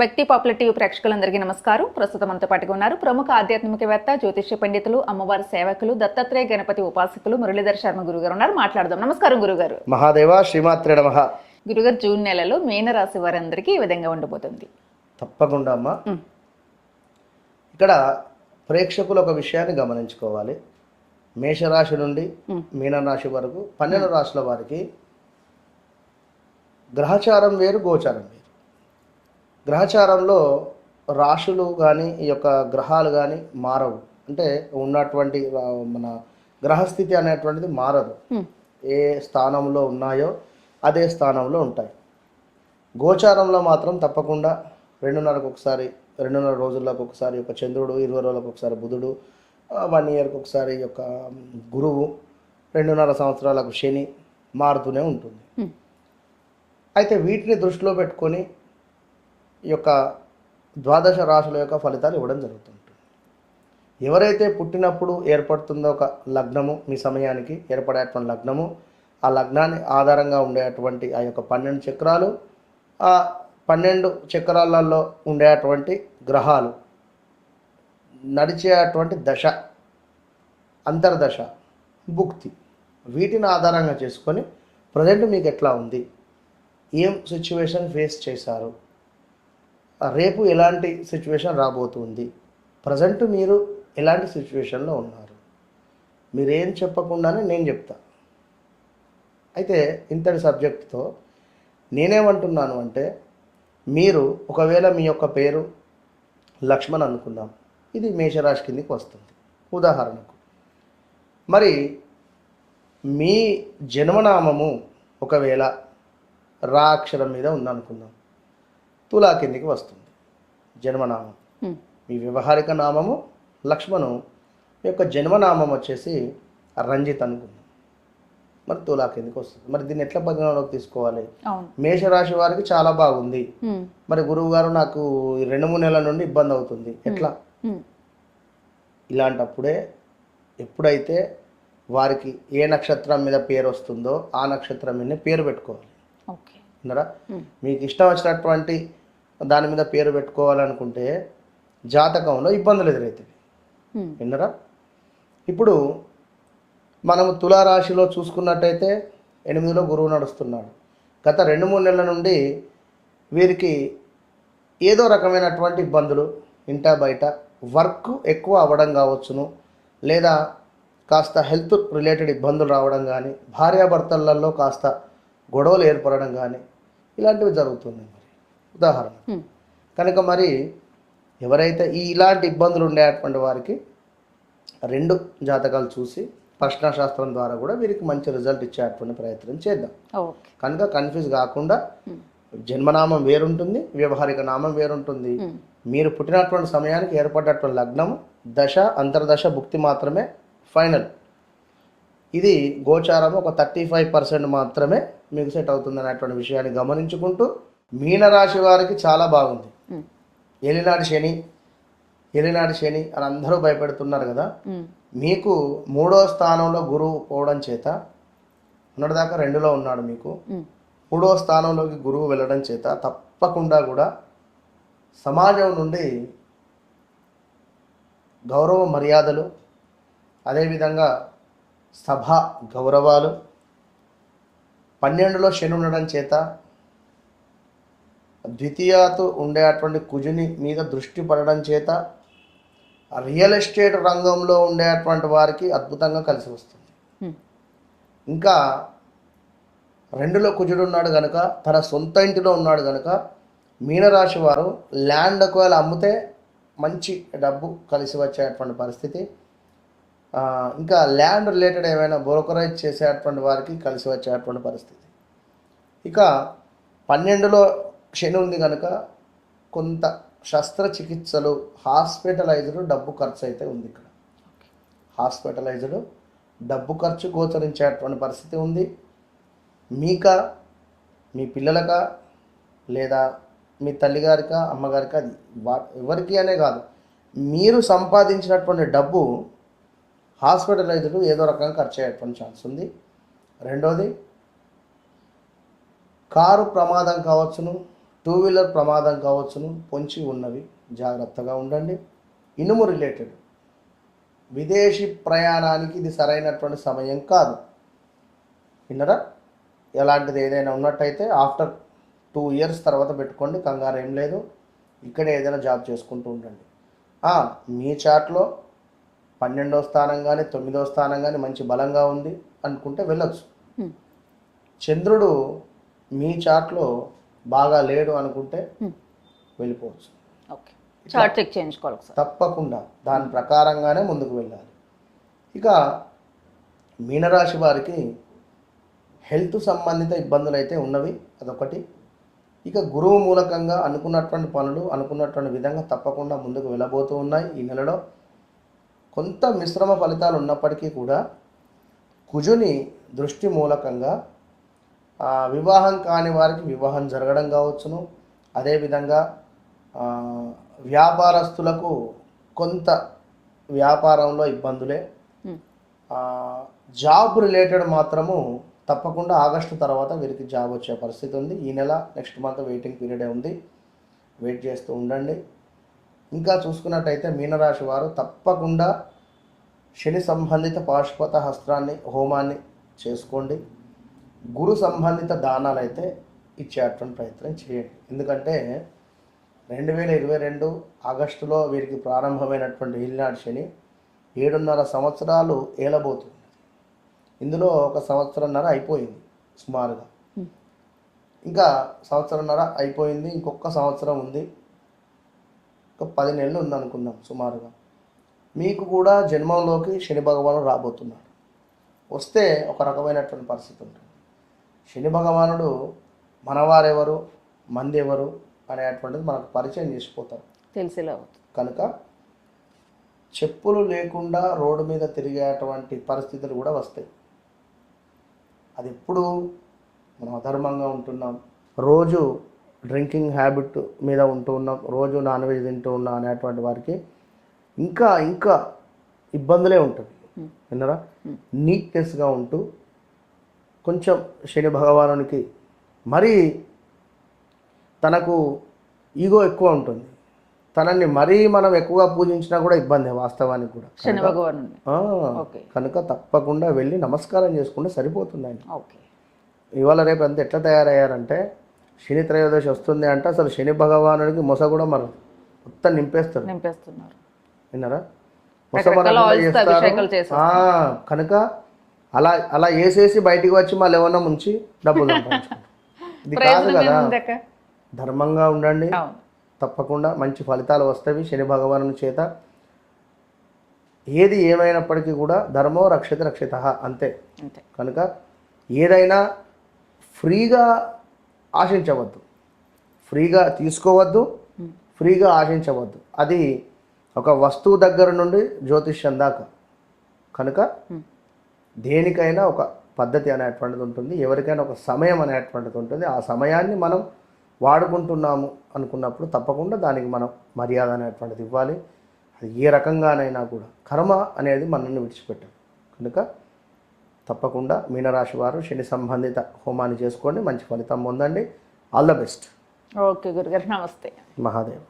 వ్యక్తి popular TV ప్రేక్షకులందరికీ నమస్కారం. ప్రస్తుతం మనతో పాటుగా ఉన్నారు ప్రముఖ ఆధ్యాత్మికవేత్త జ్యోతిష్య పండితులు అమ్మవారి సేవకులు దత్తాత్రేయ గణపతి ఉపాసకులు మురళీధర్ శర్మ గురుగారు ఉన్నారు. మాట్లాడదాం. నమస్కారం గురుగారు. మహాదేవ శ్రీమాత్రే నమ. గురుగారు జూన్ నెలలో మీనరాశి వారందరికీ ఈ విధంగా ఉండబోతుంది. తప్పకుండా అమ్మా. ఇక్కడ ప్రేక్షకులు ఒక విషయాన్ని గమనించుకోవాలి. మేషరాశి నుండి. మీనరాశి వరకు పన్నెండు రాశుల వారికి గ్రహచారం వేరు గోచారం వేరు. గ్రహచారంలో రాశులు కానీ ఈ యొక్క గ్రహాలు కానీ మారవు అంటే ఉన్నటువంటి మన గ్రహస్థితి అనేటువంటిది మారదు. ఏ స్థానంలో ఉన్నాయో అదే స్థానంలో ఉంటాయి గోచారంలో మాత్రం తప్పకుండా రెండున్నరకు ఒకసారి రెండున్నర రోజులకు ఒకసారి ఒక చంద్రుడు ఇరవై రోజులకు ఒకసారి బుధుడు వన్ ఇయర్కి ఒకసారి యొక్క గురువు రెండున్నర సంవత్సరాలకు శని మారుతూనే ఉంటుంది. అయితే వీటిని దృష్టిలో పెట్టుకొని ఈ యొక్క ద్వాదశ రాశుల యొక్క ఫలితాలు ఇవ్వడం జరుగుతుంటుంది ఎవరైతే పుట్టినప్పుడు ఏర్పడుతుందో ఒక లగ్నము మీ సమయానికి ఏర్పడేటువంటి లగ్నము ఆ లగ్నాన్ని ఆధారంగా ఉండేటువంటి ఆ యొక్క పన్నెండు చక్రాలు ఆ పన్నెండు చక్రాలలో ఉండేటువంటి గ్రహాలు నడిచేటువంటి దశ అంతర్దశ భుక్తి వీటిని ఆధారంగా చేసుకొని ప్రజెంట్ మీకు ఎట్లా ఉంది? ఏం సిచ్యువేషన్ ఫేస్ చేశారు? రేపు ఎలాంటి సిచ్యువేషన్ రాబోతుంది? ప్రజెంట్ మీరు ఎలాంటి సిచ్యువేషన్లో ఉన్నారు? మీరేం చెప్పకుండానే నేను చెప్తా. అయితే ఇంతటి సబ్జెక్ట్తో నేనేమంటున్నాను అంటే మీరు ఒకవేళ మీ యొక్క పేరు లక్ష్మణ్ అనుకుందాం. ఇది మేషరాశి కిందికి వస్తుంది. ఉదాహరణకు మరి మీ జన్మనామము ఒకవేళ రా అక్షరం మీద ఉందనుకుందాం. తులా కిందికి వస్తుంది. జన్మనామం. మీ వ్యవహారిక నామము లక్ష్మణు మీ యొక్క జన్మనామం వచ్చేసి రంజిత్ అనుకుందాం. మరి తులా కిందికి వస్తుంది. మరి దీన్ని ఎట్లా పరిగణలోకి తీసుకోవాలి? మేషరాశి వారికి చాలా బాగుంది. మరి గురువు గారు నాకు రెండు మూడు నెలల నుండి ఇబ్బంది అవుతుంది. ఎట్లా. ఇలాంటప్పుడే ఎప్పుడైతే వారికి ఏ నక్షత్రం మీద పేరు వస్తుందో ఆ నక్షత్రం మీద పేరు పెట్టుకోవాలి. మీకు ఇష్టం వచ్చినటువంటి దాని మీద పేరు పెట్టుకోవాలనుకుంటే జాతకంలో ఇబ్బందులు ఎదురవుతాయి. విన్నరా? ఇప్పుడు మనము తులారాశిలో చూసుకున్నట్టయితే ఎనిమిదిలో గురువు నడుస్తున్నాడు. గత రెండు మూడు నెలల నుండి వీరికి ఏదో రకమైనటువంటి ఇబ్బందులు ఇంట బయట వర్క్ ఎక్కువ అవ్వడం కావచ్చును లేదా కాస్త హెల్త్ రిలేటెడ్ ఇబ్బందులు రావడం కానీ భార్యాభర్తలలో కాస్త గొడవలు ఏర్పడడం కానీ ఇలాంటివి జరుగుతుంది ఉదాహరణ. కనుక మరి ఎవరైతే ఈ ఇలాంటి ఇబ్బందులు ఉండేటువంటి వారికి రెండు జాతకాలు చూసి ప్రశ్నాశాస్త్రం ద్వారా కూడా వీరికి మంచి రిజల్ట్ ఇచ్చేటువంటి ప్రయత్నం చేద్దాం కనుక కన్ఫ్యూజ్ కాకుండా. జన్మనామం వేరుంటుంది వ్యవహారిక నామం వేరుంటుంది. మీరు పుట్టినటువంటి సమయానికి ఏర్పడినటువంటి లగ్నం దశ అంతర్దశ భుక్తి మాత్రమే ఫైనల్ ఇది గోచారం ఒక థర్టీ ఫైవ్ పర్సెంట్ మాత్రమే మీకు సెట్ అవుతుంది అనేటువంటి విషయాన్ని గమనించుకుంటూ మీనరాశి వారికి చాలా బాగుంది హ్మ్. ఏలినాటి శని ఏలినాటి శని అని అందరూ భయపెడుతున్నారు కదా. మీకు మూడో స్థానంలో గురువు పోవడం చేత ఉన్నటిదాకా రెండులో ఉన్నాడు మీకు. మూడో స్థానంలోకి గురువు వెళ్ళడం చేత తప్పకుండా కూడా సమాజం నుండి గౌరవ మర్యాదలు అదేవిధంగా సభ గౌరవాలు పన్నెండులో శని ఉండడం చేత ద్వితీయతో ఉండేటువంటి కుజుని మీద దృష్టి పడడం చేత రియల్ ఎస్టేట్ రంగంలో ఉండేటువంటి వారికి అద్భుతంగా కలిసి వస్తుంది. ఇంకా రెండులో కుజుడు ఉన్నాడు కనుక తన సొంత ఇంటిలో ఉన్నాడు కనుక మీనరాశి వారు ల్యాండ్ ఒకవేళ అమ్మితే మంచి డబ్బు కలిసి వచ్చేటువంటి పరిస్థితి. ఇంకా ల్యాండ్ రిలేటెడ్ ఏమైనా బ్రోకరేజ్ చేసేటువంటి వారికి కలిసి వచ్చేటువంటి పరిస్థితి. ఇక పన్నెండులో శని ఉంది కనుక కొంత శస్త్రచికిత్సలు హాస్పిటలైజ్డ్ డబ్బు ఖర్చు అయితే ఉంది ఇక్కడ. హాస్పిటలైజ్డ్ డబ్బు ఖర్చు గోచరించేటువంటి పరిస్థితి ఉంది. మీక మీ పిల్లలక లేదా మీ తల్లిగారిక అమ్మగారిక అది వా- ఎవరికి అనే కాదు. మీరు సంపాదించినటువంటి డబ్బు హాస్పిటలైజ్డ్ ఏదో రకంగా ఖర్చు అయ్యేటువంటి ఛాన్స్ ఉంది. రెండోది కారు ప్రమాదం కావచ్చును. టూ వీలర్ ప్రమాదం కావచ్చును పొంచి ఉన్నవి. జాగ్రత్తగా ఉండండి. ఇనుము రిలేటెడ్ విదేశీ ప్రయాణానికి ఇది సరైనటువంటి సమయం కాదు. విన్నరా? ఎలాంటిది ఏదైనా ఉన్నట్టయితే ఆఫ్టర్ టూ ఇయర్స్ తర్వాత పెట్టుకోండి కంగారు ఏం లేదు. ఇక్కడే ఏదైనా జాబ్ చేసుకుంటూ ఉండండి. మీ చాట్లో పన్నెండో స్థానం కానీ తొమ్మిదో స్థానం కానీ మంచి బలంగా ఉంది అనుకుంటే వెళ్ళొచ్చు. చంద్రుడు మీ చాట్లో బాగా లేడు అనుకుంటే Hmm. వెళ్ళిపోవచ్చు. ఓకే చార్ట్ చెక్ చేయించుకోవాలి ఒకసారి. తప్పకుండా దాని ప్రకారంగానే ముందుకు వెళ్ళాలి. ఇక మీనరాశి వారికి హెల్త్ సంబంధిత ఇబ్బందులు అయితే ఉన్నవి అదొకటి. ఇక గురువు మూలకంగా అనుకున్నటువంటి పనులు అనుకున్నటువంటి విధంగా తప్పకుండా ముందుకు వెళ్ళబోతూ ఉన్నాయి ఈ నెలలో. కొంత మిశ్రమ ఫలితాలు ఉన్నప్పటికీ కూడా కుజుని దృష్టి మూలకంగా వివాహం కాని వారికి వివాహం జరగడం కావచ్చును. అదేవిధంగా వ్యాపారస్తులకు కొంత వ్యాపారంలో ఇబ్బందులే. జాబ్ రిలేటెడ్ మాత్రము తప్పకుండా ఆగస్టు తర్వాత వీరికి జాబ్ వచ్చే పరిస్థితి ఉంది. ఈ నెల నెక్స్ట్ మంత్ వెయిటింగ్ పీరియడే ఉంది. వెయిట్ చేస్తూ ఉండండి. ఇంకా చూసుకున్నట్టయితే మీనరాశి వారు తప్పకుండా శని సంబంధిత పాశుపత హస్త్రాన్ని హోమాన్ని చేసుకోండి. గురు సంబంధిత దానాలు అయితే ఇచ్చేటువంటి ప్రయత్నం చేయండి. ఎందుకంటే రెండు వేల ఇరవై రెండు ఆగస్టులో వీరికి ప్రారంభమైనటువంటి ఈనాడు శని ఏడున్నర సంవత్సరాలు ఏలబోతుంది. ఇందులో ఒక సంవత్సరంన్నర అయిపోయింది సుమారుగా. ఇంకా సంవత్సరంన్నర అయిపోయింది ఇంకొక సంవత్సరం ఉంది. ఒక పది నెలలు ఉంది అనుకుందాం సుమారుగా. మీకు కూడా జన్మంలోకి శని భగవానుడు రాబోతున్నాడు. వస్తే ఒక రకమైనటువంటి పరిస్థితి ఉంటుంది. శని భగవానుడు మనవారెవరు మంది ఎవరు అనేటువంటిది మనకు పరిచయం చేసిపోతారు. తెలిసేలా కనుక చెప్పులు లేకుండా రోడ్డు మీద తిరిగేటువంటి పరిస్థితులు కూడా వస్తాయి. అది ఎప్పుడు మనం అధర్మంగా ఉంటున్నాం. రోజు డ్రింకింగ్ హ్యాబిట్ మీద ఉంటూ ఉన్నాం. రోజు నాన్ వెజ్ తింటూ ఉన్నాం అనేటువంటి వారికి ఇంకా ఇంకా ఇబ్బందులే ఉంటుంది విన్నరా? నీట్నెస్గా ఉంటూ కొంచెం శని భగవానునికి మరీ తనకు ఈగో ఎక్కువ ఉంటుంది. తనని మరీ మనం ఎక్కువగా పూజించినా కూడా ఇబ్బంది వాస్తవానికి కూడా. శని భగవాను కనుక తప్పకుండా వెళ్ళి నమస్కారం చేసుకుంటే సరిపోతుంది ఆయన. ఓకే. ఇవాళ రేపు అంతా ఎట్లా తయారయ్యారంటే శని త్రయోదశి వస్తుంది అంటే అసలు శని భగవానుడికి మొస కూడా మరి మొత్తం నింపేస్తారు. నింపేస్తున్నారు. విన్నారా? మొస చేస్తారు. కనుక అలా అలా వేసేసి బయటికి వచ్చి మళ్ళీ ఏమన్నా ముంచి డబ్బులు ఇది కాదు కదా. ధర్మంగా ఉండండి. తప్పకుండా మంచి ఫలితాలు వస్తాయి. శని భగవాను చేత ఏది ఏమైనప్పటికీ కూడా ధర్మో రక్షిత రక్షిత అంతే. కనుక ఏదైనా ఫ్రీగా ఆశించవద్దు. ఫ్రీగా తీసుకోవద్దు. ఫ్రీగా ఆశించవద్దు. అది ఒక వస్తువు దగ్గర నుండి జ్యోతిష్యం దాకా. కనుక. దేనికైనా ఒక పద్ధతి అనేటువంటిది ఉంటుంది. ఎవరికైనా ఒక సమయం అనేటువంటిది ఉంటుంది. ఆ సమయాన్ని మనం వాడుకుంటున్నాము అనుకున్నప్పుడు తప్పకుండా దానికి మనం మర్యాద అనేటువంటిది ఇవ్వాలి. అది ఏ రకంగానైనా కూడా కర్మ అనేది మనల్ని విడిచిపెట్టదు. కనుక తప్పకుండా మీనరాశి వారు శని సంబంధిత హోమాన్ని చేసుకోండి. మంచి ఫలితం పొందండి. ఆల్ ద బెస్ట్ ఓకే గురుగారు నమస్తే. మహాదేవ్.